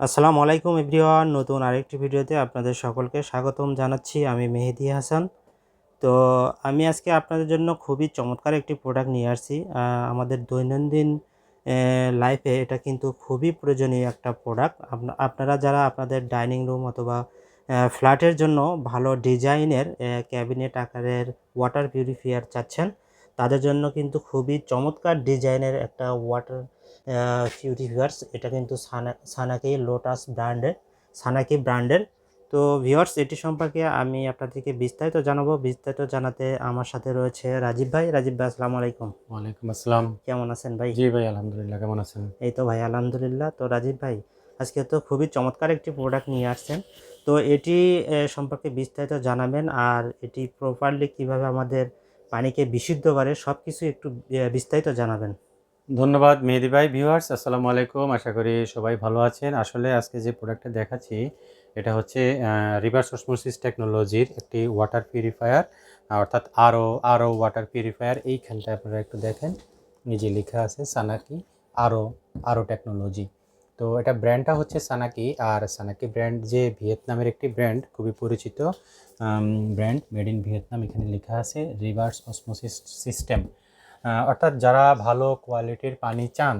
আসসালামু আলাইকুম এভরিওয়ান, নতুন আরেকটি ভিডিওতে আপনাদের সকলকে স্বাগতম জানাচ্ছি। আমি মেহেদি হাসান। তো আমি আজকে আপনাদের জন্য খুবই চমৎকার একটি প্রোডাক্ট নিয়ে আসছি। আমাদের দৈনন্দিন লাইফে এটা কিন্তু খুবই প্রয়োজনীয় একটা প্রোডাক্ট আপনারা যারা আপনাদের ডাইনিং রুম অথবা ফ্ল্যাটের জন্য ভালো ডিজাইনের ক্যাবিনেট আকারের ওয়াটার পিউরিফায়ার চাচ্ছেন তাদের জন্য কিন্তু খুবই চমৎকার ডিজাইনের একটা ওয়াটার পিউরিফায়ার্স এটা কিন্তু সানা সানাকি লোটাস ব্র্যান্ডের সানাকি ব্র্যান্ডের তো ভিওয়ার্স এটি সম্পর্কে আমি আপনাদেরকে বিস্তারিত জানাব। বিস্তারিত জানাতে আমার সাথে রয়েছে রাজীব ভাই। রাজীব ভাই আসসালামু আলাইকুম। ওয়ালাইকুম আসসালাম। কেমন আছেন ভাই? জি ভাই আলহামদুলিল্লাহ কেমন আছেন? এই তো ভাই আলহামদুলিল্লাহ। তো রাজীব ভাই আজকে তো খুবই চমৎকার একটি প্রোডাক্ট নিয়ে আসছেন। তো এটি সম্পর্কে বিস্তারিত জানাবেন। আর এটি প্রপারলি কীভাবে আমাদের পানিকে বিশুদ্ধ করে সব কিছু একটু বিস্তারিত জানাবেন। ধন্যবাদ মেহেদি ভাই। ভিউয়ার্স, আসসালামু আলাইকুম। আশা করি সবাই ভালো আছেন। আসলে আজকে যে প্রোডাক্টটা দেখাচ্ছি, এটা হচ্ছে রিভার্স অসমোসিস টেকনোলজির একটি ওয়াটার পিউরিফায়ার, অর্থাৎ আরও আরও ওয়াটার পিউরিফায়ার। এইখানটায় আপনারা একটু দেখেন। নিজে লেখা আছে, সানাকি, আরও আরও টেকনোলজি। তো এটা ব্র্যান্ডটা হচ্ছে সানাকি আর সানাকি ব্র্যান্ড যে ভিয়েতনামের একটি ব্র্যান্ড খুবই পরিচিত ব্র্যান্ড মেড ইন ভিয়েতনাম এখানে লেখা আছে রিভার্স অসমোসিস সিস্টেম অর্থাৎ যারা ভালো কোয়ালিটির পানি চান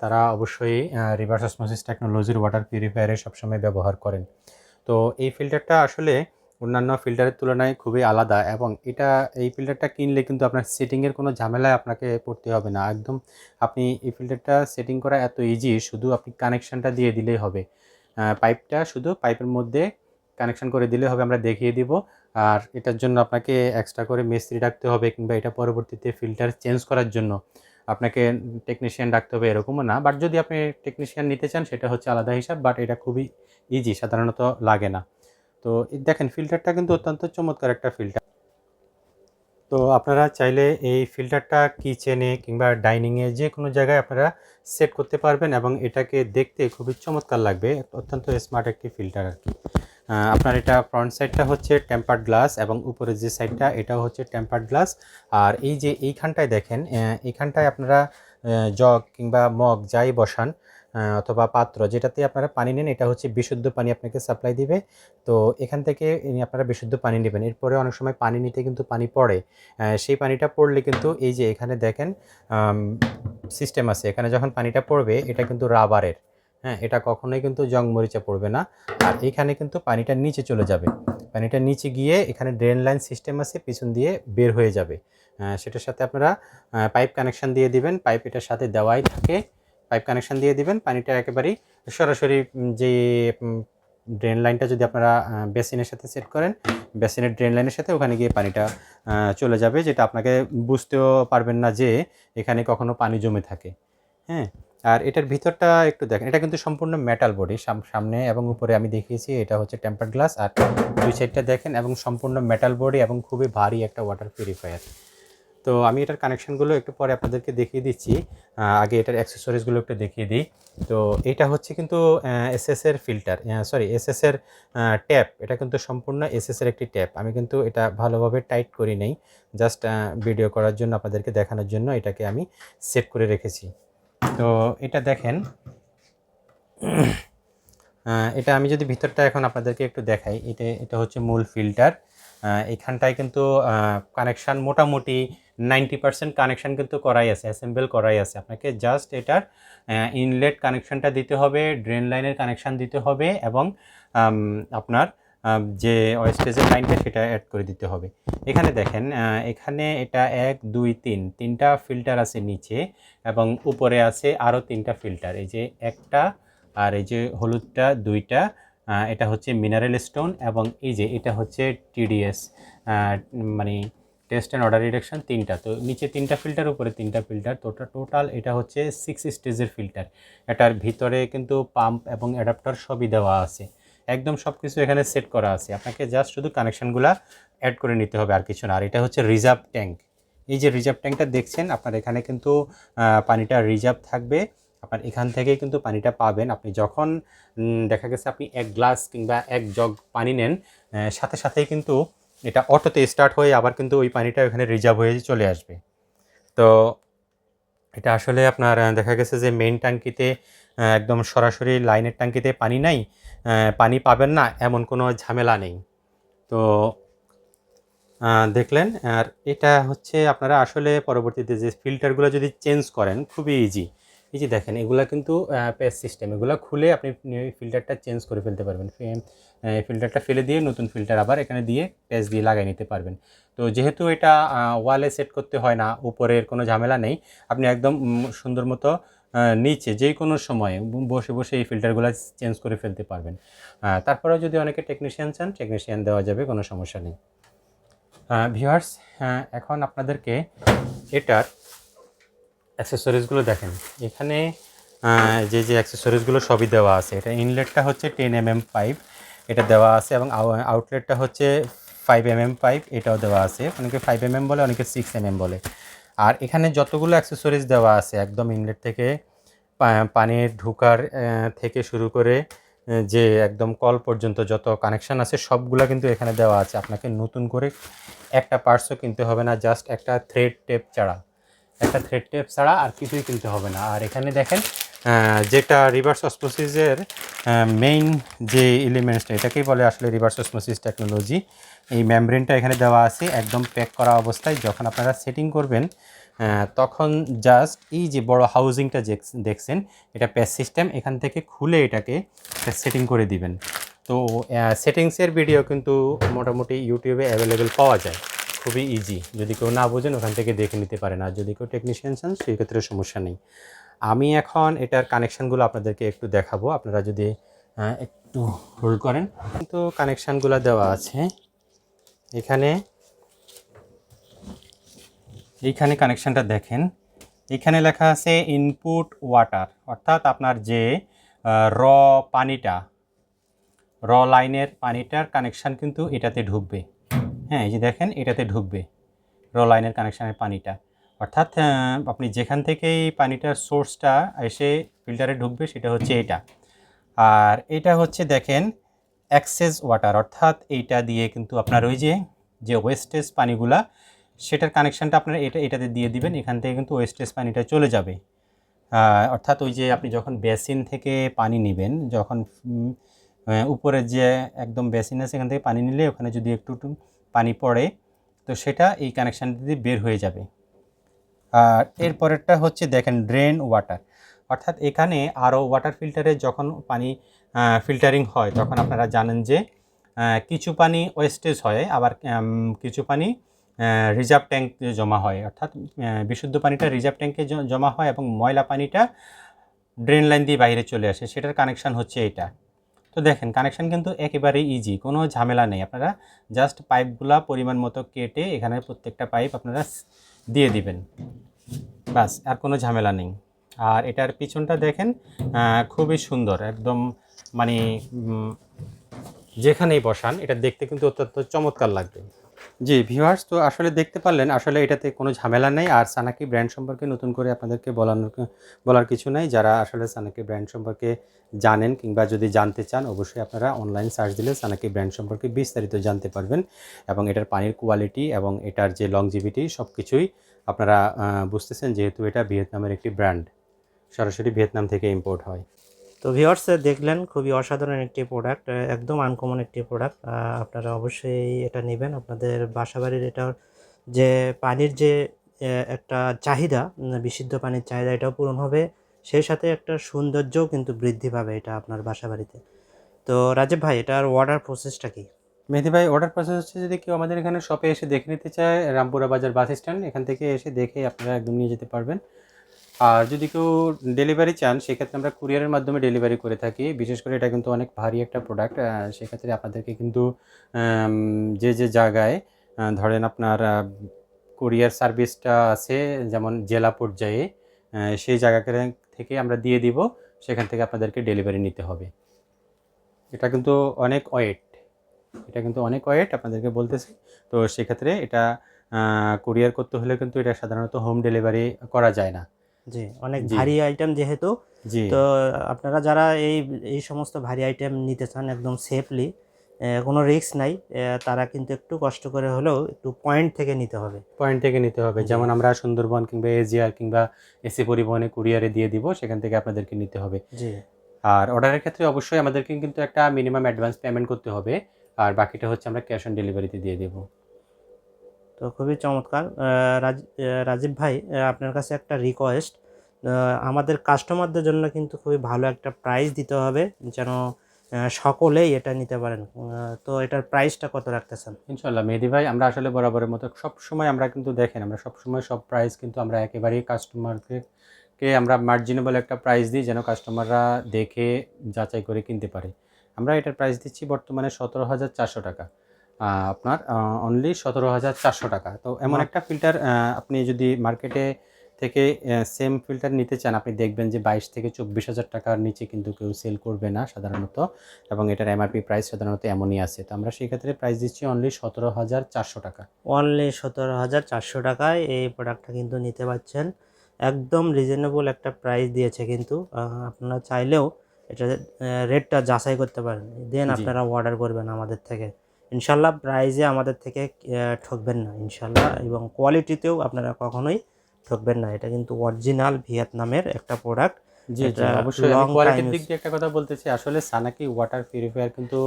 তারা অবশ্যই রিভার্স অসমোসিস টেকনোলজির ওয়াটার পিউরিফায়ারে সবসময় ব্যবহার করেন। তো এই ফিল্টারটা আসলে অন্যান্য ফিল্টারের তুলনায় খুবই আলাদা এবং এটা, এই ফিল্টারটা কিনলে কিন্তু আপনার সেটিংয়ের কোনো ঝামেলায় আপনাকে পড়তে হবে না। একদম আপনি এই ফিল্টারটা সেটিং করা এত ইজি শুধু আপনি কানেকশানটা দিয়ে দিলেই হবে। পাইপটা শুধু পাইপের মধ্যে কানেকশান করে দিলে হবে, আমরা দেখিয়ে দিব। আর এটার জন্য আপনাকে এক্সট্রা করে মিস্ত্রি রাখতে হবে কিংবা এটা পরবর্তীতে ফিল্টার চেঞ্জ করার জন্য আপনাকে টেকনিশিয়ান রাখতে হবে এরকমও না। বাট যদি আপনি টেকনিশিয়ান নিতে চান, সেটা হচ্ছে আলাদা হিসাব বাট এটা খুবই ইজি সাধারণত লাগে না। তো দেখেন ফিল্টারটা কিন্তু অত্যন্ত চমৎকার একটা ফিল্টার তো আপনারা চাইলে এই ফিল্টারটা কিচেনে কিংবা ডাইনিংয়ে যে কোনো জায়গায় আপনারা সেট করতে পারবেন এবং এটাকে দেখতে খুবই চমৎকার লাগবে। অত্যন্ত স্মার্ট একটি ফিল্টার আর কি। আপনার এটা ফ্রন্ট সাইডটা হচ্ছে টেম্পার্ড গ্লাস এবং উপরের যে সাইডটা এটাও হচ্ছে টেম্পার্ড গ্লাস আর এই যে এইখানটায় দেখেন এইখানটায় আপনারা জগ কিংবা মগ যাই বসান অথবা পাত্র যেটাতে আপনারা পানি নেন, এটা হচ্ছে বিশুদ্ধ পানি আপনাকে সাপ্লাই দিবে। তো এখান থেকে আপনারা বিশুদ্ধ পানি নেবেন। এরপরে অনেক সময় পানি নিতে কিন্তু পানি পড়ে। সেই পানিটা পড়লে কিন্তু এই যে এখানে দেখেন সিস্টেম আছে। এখানে যখন পানিটা পড়বে, এটা কিন্তু রাবারের। হ্যাঁ এটা কখনোই কিন্তু জং মরিচা পড়বে না। আর এখানে কিন্তু পানিটা নিচে চলে যাবে। পানিটা নিচে গিয়ে এখানে ড্রেন লাইন সিস্টেম আছে, পিছন দিয়ে বের হয়ে যাবে। সেটার সাথে আপনারা পাইপ কানেকশন দিয়ে দিবেন। পাইপ এটার সাথে দেওয়াই থাকে। পাইপ কানেকশন দিয়ে দিবেন, পানিটা একেবারেই সরাসরি যে ড্রেন লাইনটা যদি আপনারা বেসিনের সাথে সেট করেন বেসিনের ড্রেন লাইনের সাথে ওখানে গিয়ে পানিটা চলে যাবে, যেটা আপনাকে বুঝতেও পারবেন না যে এখানে কখনো পানি জমে থাকে। হ্যাঁ আর এটার ভিতরটা একটু দেখেন, এটা কিন্তু সম্পূর্ণ মেটাল বডি সামনে এবং উপরে আমি দেখিয়েছি, এটা হচ্ছে টেম্পার গ্লাস আর দুই সাইডটা দেখেন, এবং সম্পূর্ণ মেটাল বডি এবং খুবই ভারী একটা ওয়াটার পিউরিফায়ার তো আমি এটার কানেকশনগুলো একটু পরে আপনাদেরকে দেখিয়ে দিচ্ছি। আগে এটার অ্যাক্সেসরিজগুলো একটু দেখিয়ে দিই। তো এটা হচ্ছে কিন্তু এসএস এর ফিল্টার সরি এসএস এর ট্যাপ এটা কিন্তু সম্পূর্ণ এসএস এর একটি ট্যাপ আমি কিন্তু এটা ভালোভাবে টাইট করি নাই। জাস্ট ভিডিও করার জন্য আপনাদেরকে দেখানোর জন্য এটাকে আমি সেট করে রেখেছি। তো এটা দেখেন। এটা আমি যদি ভিতরটা এখন আপনাদেরকে একটু দেখাই, এটা এটা হচ্ছে মূল ফিল্টার এখানটায় কিন্তু কানেকশান মোটামুটি নাইনটি পার্সেন্ট কানেকশান কিন্তু করাই আছে অ্যাসেম্বল করাই আছে। আপনাকে জাস্ট এটার ইনলেট কানেকশানটা দিতে হবে ড্রেন লাইনের কানেকশান দিতে হবে এবং আপনার যে ওয়েস্টেজের লাইনটা সেটা অ্যাড করে দিতে হবে। এখানে দেখেন এখানে এটা এক, দুই, তিন, তিনটা ফিল্টার আছে নিচে এবং উপরে আছে আরও তিনটা ফিল্টার এই যে একটা আর এই যে হলুদটা, দুইটা এটা হচ্ছে মিনারেল স্টোন এবং এই যে এটা হচ্ছে টিডিএস মানে টেস্ট অ্যান্ড অর্ডার রিডাকশন তিনটা। তো নিচে তিনটা ফিল্টার উপরে তিনটা ফিল্টার তো টোটাল এটা হচ্ছে সিক্স স্টেজের ফিল্টার এটার ভিতরে কিন্তু পাম্প এবং অ্যাডাপ্টার সবই দেওয়া আছে। একদম সব কিছু এখানে সেট করা আছে। আপনাকে জাস্ট শুধু কানেকশানগুলো অ্যাড করে নিতে হবে আর কিছু না। আর এটা হচ্ছে রিজার্ভ ট্যাঙ্ক এই যে রিজার্ভ ট্যাঙ্কটা দেখছেন, আপনার এখানে কিন্তু পানিটা রিজার্ভ থাকবে। আপনার এখান থেকেই কিন্তু পানিটা পাবেন। আপনি যখন দেখা গেছে আপনি এক গ্লাস কিংবা এক জগ পানি নেন সাথে সাথেই কিন্তু এটা অটোতে স্টার্ট হয়ে আবার কিন্তু ওই পানিটা ওখানে রিজার্ভ হয়ে চলে আসবে। তো এটা আসলে আপনার দেখা গেছে যে মেইন ট্যাঙ্কিতে একদম সরাসরি লাইনের ট্যাঙ্কিতে পানি নাই পানি পাবেন না, এমন কোনো ঝামেলা নেই। তো দেখলেন, আর এটা হচ্ছে আপনারা আসলে পরবর্তীতে যে ফিল্টারগুলো যদি চেঞ্জ করেন, খুবই ইজি এই যে দেখেন, এগুলা কিন্তু পেস সিস্টেম এগুলো খুলে আপনি ফিল্টারটা চেঞ্জ করে ফেলতে পারবেন। ফিল্টারটা ফেলে দিয়ে নতুন ফিল্টার আবার এখানে দিয়ে পেস দিয়ে লাগিয়ে নিতে পারবেন। তো যেহেতু এটা ওয়ালে সেট করতে হয় না, উপরের কোনো ঝামেলা নেই, আপনি একদম সুন্দর মতো নিচে যে কোনো সময়ে বসে বসে এই ফিল্টারগুলো চেঞ্জ করে ফেলতে পারবেন। তারপরেও যদি অনেকে টেকনিশিয়ান চান টেকনিশিয়ান দেওয়া যাবে, কোনো সমস্যা নেই। ভিউয়ার্স এখন আপনাদেরকে এটার অ্যাক্সেসরিজগুলো দেখেন। এখানে যে যে অ্যাক্সেসরিজগুলো সবই দেওয়া আছে। এটা ইনলেটটা হচ্ছে টেন এম এম পাইপ এটা দেওয়া আছে এবং আউটলেটটা হচ্ছে ফাইভ এম এম পাইপ এটাও দেওয়া আছে। অনেকে ফাইভ এম এম বলে, অনেকে সিক্স এম এম বলে। আর এখানে যতগুলো অ্যাক্সেসরিজ দেওয়া আছে, একদম ইনলেট থেকে পানির ঢুকার থেকে শুরু করে যে একদম কল পর্যন্ত যত কানেকশান আছে, সবগুলো কিন্তু এখানে দেওয়া আছে। আপনাকে নতুন করে একটা পার্টসও কিনতে হবে না জাস্ট একটা থ্রেড টেপ ছাড়া। একটা থ্রেড টেপ ছাড়া আর কিছুই কিনতে হবে না। আর এখানে দেখেন যেটা রিভার্স অসমোসিসের মেইন যে এলিমেন্টসটা এটাকেই বলে আসলে রিভার্স অসমোসিস টেকনোলজি এই মেমব্রেনটা এখানে দেওয়া আছে, একদম প্যাক করা অবস্থায়। যখন আপনারা সেটিং করবেন তখন জাস্ট এই যে বড় হাউজিংটা দেখছেন, এটা প্যাচ সিস্টেম এখান থেকে খুলে এটাকে সেটিং করে দিবেন। তো সেটিংসের ভিডিও কিন্তু মোটামুটি ইউটিউবে অ্যাভেলেবেল পাওয়া যায়। খুবই ইজি যদি কেউ না বোঝেন, ওখান থেকে দেখে নিতে পারেন। আর যদি কেউ টেকনিশিয়ান চান সেই ক্ষেত্রে সমস্যা নেই। আমি এখন এটার কানেকশানগুলো আপনাদেরকে একটু দেখাবো। আপনারা যদি একটু হোল্ড করেন। কিন্তু কানেকশানগুলো দেওয়া আছে। এখানে, এইখানে কানেকশানটা দেখেন। এখানে লেখা আছে ইনপুট ওয়াটার অর্থাৎ আপনার যে র পানিটা র লাইনের পানিটার কানেকশান কিন্তু এটাতে ঢুকবে। হ্যাঁ এই যে দেখেন এটাতে ঢুকবে। র লাইনের কানেকশানের পানিটা। অর্থাৎ আপনি যেখান থেকে এই পানিটার সোর্সটা এসে ফিল্টারে ঢুকবে সেটা হচ্ছে এটা। আর এটা হচ্ছে দেখেন অ্যাক্সেস ওয়াটার অর্থাৎ এইটা দিয়ে কিন্তু আপনার ওই যে যে ওয়েস্টেজ পানিগুলা সেটার কানেকশানটা আপনারা এটা এটাতে দিয়ে দিবেন এখান থেকে কিন্তু ওয়েস্টেজ পানিটা চলে যাবে। অর্থাৎ ওই যে আপনি যখন বেসিন থেকে পানি নেবেন যখন উম, আহ, উপরে যে একদম বেসিন আছে এখান থেকে পানি নিলে ওখানে যদি একটু পানি পড়ে, তো সেটা এই কানেকশানটা দিয়ে বের হয়ে যাবে। আর এরপরেরটা হচ্ছে দেখেন ড্রেন ওয়াটার অর্থাৎ এখানে আরও ওয়াটার ফিল্টারে যখন পানি ফিল্টারিং হয়, তখন আপনারা জানেন যে কিছু পানি ওয়েস্টেজ হয়, আবার কিছু পানি রিজার্ভ ট্যাঙ্ক জমা হয়। অর্থাৎ বিশুদ্ধ পানিটা রিজার্ভ ট্যাঙ্কে জমা হয় এবং ময়লা পানিটা ড্রেন লাইন দিয়ে বাইরে চলে আসে। সেটার কানেকশান হচ্ছে এটা। তো দেখেন কানেকশান কিন্তু একেবারেই ইজি কোনো ঝামেলা নেই। আপনারা জাস্ট পাইপগুলা পরিমাণ মতো কেটে এখানে প্রত্যেকটা পাইপ আপনারা দিয়ে দিবেন। বাস আর কোনো ঝামেলা নেই। আর এটার পিছনটা দেখেন খুবই সুন্দর, একদম মানে যেখানেই বসান, এটা দেখতে কিন্তু অত্যন্ত চমৎকার লাগবে। জি ভিউয়ার্স তো আসলে দেখতে পারলেন, আসলে এটাতে কোনো ঝামেলা নেই। আর সানাকি ব্র্যান্ড সম্পর্কে নতুন করে আপনাদেরকে বলানোর বলার কিছু নাই। যারা আসলে সানাকি ব্র্যান্ড সম্পর্কে জানেন কিংবা যদি জানতে চান, অবশ্যই আপনারা অনলাইন সার্চ দিলে সানাকি ব্র্যান্ড সম্পর্কে বিস্তারিত জানতে পারবেন। এবং এটার পানির কোয়ালিটি এবং এটার যে লংজিভিটি সব কিছুই আপনারা বুঝতেছেন যেহেতু এটা ভিয়েতনামের একটি ব্র্যান্ড সরাসরি ভিয়েতনাম থেকে ইম্পোর্ট হয়। তো ভিওর্স দেখলেন খুবই অসাধারণ একটি প্রোডাক্ট একদম আনকমন একটি প্রোডাক্ট আপনারা অবশ্যই এটা নেবেন। আপনাদের বাসাবাড়ির এটার যে পানির যে একটা চাহিদা বিশুদ্ধ পানির চাহিদা, এটাও পূরণ হবে। সেই সাথে একটা সৌন্দর্যও কিন্তু বৃদ্ধি পাবে এটা আপনার বাসাবাড়িতে। তো রাজীব ভাই, এটার অর্ডার প্রসেসটা কি? মেহেদি ভাই অর্ডার প্রসেস হচ্ছে যদি কেউ আমাদের এখানে শপে এসে দেখে নিতে চায়, রামপুরা বাজার বাস স্ট্যান্ড এখান থেকে এসে দেখে আপনারা একদম নিয়ে যেতে পারবেন। আর যদি কেউ ডেলিভারি চান, সেক্ষেত্রে আমরা কুরিয়ারের মাধ্যমে ডেলিভারি করে থাকি। বিশেষ করে এটা কিন্তু অনেক ভারী একটা প্রোডাক্ট সেক্ষেত্রে আপনাদেরকে কিন্তু যে যে জায়গায় ধরেন আপনার কুরিয়ার সার্ভিসটা আছে, যেমন জেলা পর্যায়ে সেই জায়গা থেকে আমরা দিয়ে দিব, সেখান থেকে আপনাদেরকে ডেলিভারি নিতে হবে। এটা কিন্তু অনেক ওয়েট। এটা কিন্তু অনেক ওয়েট আপনাদেরকে বলতেছি। তো সেক্ষেত্রে এটা কুরিয়ার করতে হলে কিন্তু এটা সাধারণত হোম ডেলিভারি করা যায় না। জি অনেক ভারী আইটেম যেহেতু তো আপনারা যারা এই এই সমস্ত ভারী আইটেম নিতে চান একদম সেফলি কোনো রিস্ক নাই তারা কিন্তু একটু কষ্ট করে হলেও একটু পয়েন্ট থেকে নিতে হবে। পয়েন্ট থেকে নিতে হবে। যেমন আমরা সুন্দরবন কিংবা এজিআর কিংবা এসি পরিবহনে কুরিয়ারে দিয়ে দিব সেখান থেকে আপনাদেরকে নিতে হবে। জি। আর অর্ডারের ক্ষেত্রে অবশ্যই আমাদেরকে কিন্তু একটা মিনিমাম অ্যাডভান্স পেমেন্ট করতে হবে। আর বাকিটা হচ্ছে আমরা ক্যাশ অন ডেলিভারিতে দিয়ে দেবো। তো খুবই চমৎকার। রাজ- রাজীব ভাই আপনার কাছে একটা রিকোয়েস্ট আমাদের কাস্টমারদের জন্য কিন্তু খুবই ভালো একটা প্রাইস দিতে হবে যেন সকলেই এটা নিতে পারেন। তো এটার প্রাইসটা কত রাখতেছেন? ইনশাল্লাহ মেহেদি ভাই, আমরা আসলে বরাবরের মতো সব সময় আমরা কিন্তু দেখেন, আমরা সব সময় সব প্রাইস কিন্তু আমরা একেবারেই কাস্টমারকে কে আমরা মার্জিনেবল একটা প্রাইস দিই যেন কাস্টমাররা দেখে, যাচাই করে কিনতে পারে। আমরা এটার প্রাইস দিচ্ছি বর্তমানে সতেরো হাজার চারশো টাকা। আপনার অনলি সতেরো হাজার চারশো টাকা। তো এমন একটা ফিল্টার আপনি যদি মার্কেটে থেকে সেম ফিল্টার নিতে চান আপনি দেখবেন যে বাইশ থেকে চব্বিশ হাজার টাকার নিচে কিন্তু কেউ সেল করবে না সাধারণত এবং এটার এমআরপি প্রাইস সাধারণত এমনই আছে। তো আমরা সেই ক্ষেত্রে প্রাইস দিচ্ছি অনলি সতেরো হাজার চারশো টাকা। অনলি সতেরো হাজার চারশো টাকায় এই প্রোডাক্টটা কিন্তু নিতে পারছেন। একদম রিজনেবল একটা প্রাইস দিয়েছে কিন্তু আপনারা চাইলেও এটা রেটটা যাচাই করতে পারেন। দেন আপনারা অর্ডার করবেন আমাদের থেকে। ইনশাল্লাহ প্রাইজে আমাদের থেকে ঠকবেন না ইনশাল্লাহ। এবং কোয়ালিটিতেও আপনারা কখনোই ঠকবেন না। এটা কিন্তু অরিজিনাল ভিয়েতনামের একটা প্রোডাক্ট। জি অবশ্যই। কোয়ালিটির দিক দিয়ে একটা কথা বলতেছি। আসলে সানাকি ওয়াটার পিউরিফায়ার কিন্তু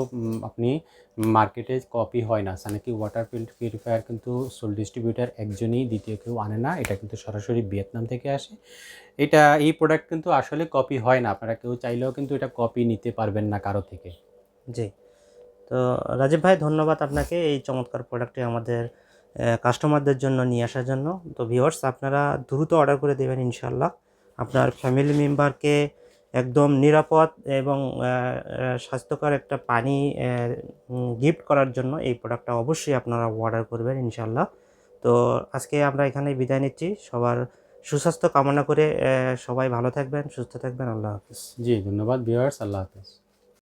আপনি মার্কেটে কপি হয় না। সানাকি ওয়াটার পিউরিফায়ার কিন্তু সোল ডিস্ট্রিবিউটার একজনই দ্বিতীয় কেউ আনে না। এটা কিন্তু সরাসরি ভিয়েতনাম থেকে আসে। এটা এই প্রোডাক্ট কিন্তু আসলে কপি হয় না। আপনারা কেউ চাইলেও কিন্তু এটা কপি নিতে পারবেন না কারও থেকে। জি। তো রাজীব ভাই, ধন্যবাদ আপনাকে এই চমৎকার প্রোডাক্টটি আমাদের কাস্টমারদের জন্য নিয়ে আসার জন্য। তো ভিওর্স আপনারা দ্রুত অর্ডার করে দেবেন ইনশাল্লাহ আপনার ফ্যামিলি মেম্বারকে একদম নিরাপদ এবং স্বাস্থ্যকর একটা পানি গিফট করার জন্য এই প্রোডাক্টটা অবশ্যই আপনারা অর্ডার করবেন ইনশাল্লাহ তো আজকে আমরা এখানে বিদায় নিচ্ছি। সবার সুস্বাস্থ্য কামনা করে সবাই ভালো থাকবেন, সুস্থ থাকবেন। আল্লাহ হাফিজ। জি, ধন্যবাদ। ভিউয়ার্স আল্লাহ হাফেজ।